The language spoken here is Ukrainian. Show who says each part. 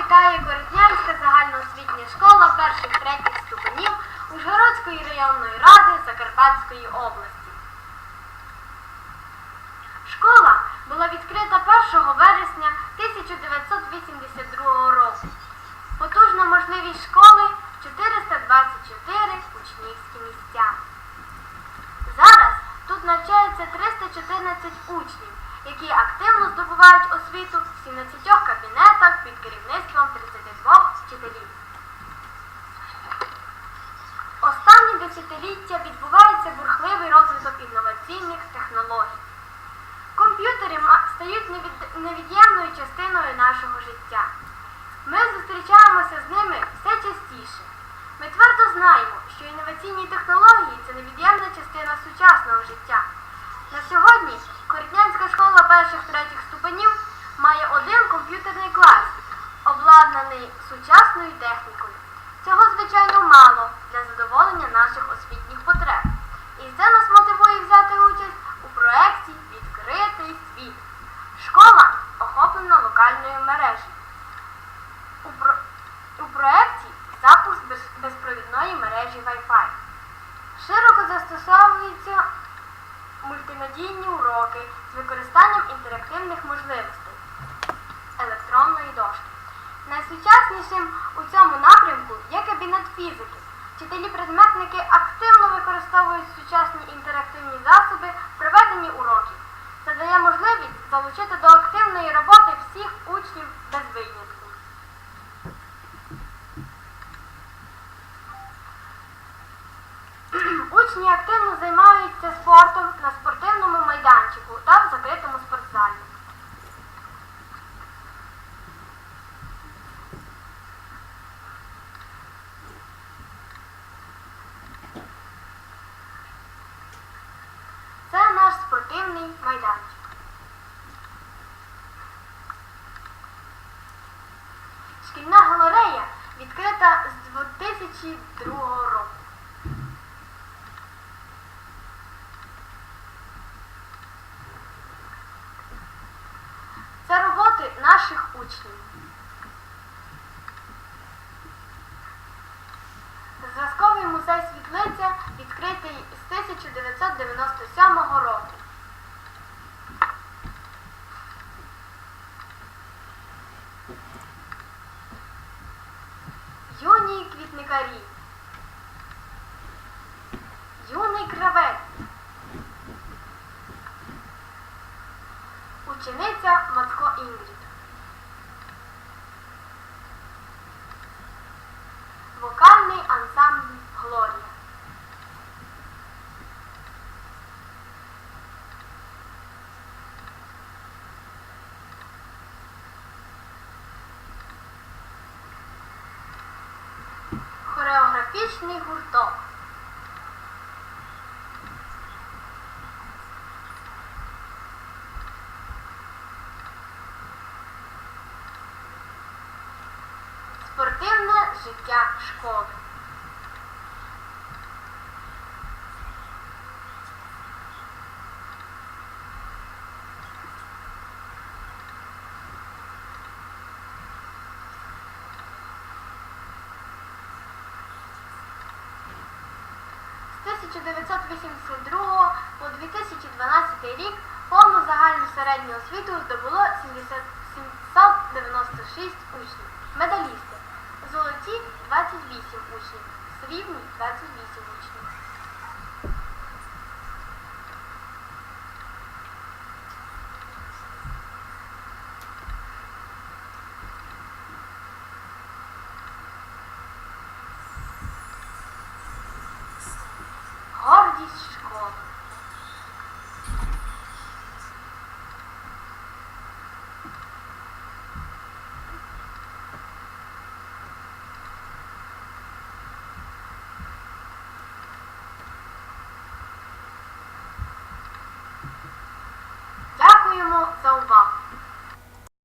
Speaker 1: вітає Коротнянська загальноосвітня школа перших третіх ступенів Ужгородської районної ради Закарпатської області. Школа була відкрита 1 вересня 1982 року. Потужна можливість школи 424 учнівські місця. Зараз тут навчається 314 учнів, які активно здобувають освіту в десятиліття відбувається бурхливий розвиток інноваційних технологій. Комп'ютери стають невід'ємною частиною нашого життя. Ми зустрічаємося з ними все частіше. Ми твердо знаємо, що інноваційні технології це невід'ємна частина сучасного життя. На сьогодні Корітнянська школа перших третіх ступенів має один комп'ютерний клас, обладнаний сучасною технікою. Цього, звичайно, мало для задоволення мережею. У, про... у проєкті запуск без... безпровідної мережі Wi-Fi. Широко застосовуються мультимедійні уроки з використанням інтерактивних можливостей електронної дошки. Найсучаснішим у цьому напрямку є кабінет фізики. Вчителі-предметники активно використовують сучасні інтерактивні засоби в проведенні уроків. Це дає можливість залучити до активної роботи всіх учнів без винятку. Учні активно займаються спортом на спортивному майданчику та в закритому спортзалі. Це наш спортивний майданчик. З 2002 року. Це роботи наших учнів. Зразковий музей Світлиця відкритий з 1997 року. Юні. Юний кравець. Учениця Мацко Інгрід. Хореографічний гурток. Спортивне життя школи. З 1982 по 2012 рік повну загальну середню освіту здобуло 796 учнів. Медалісти. Золоті 28 учнів. Срібні 28 учнів. Гордість школи. Дякуємо за увагу.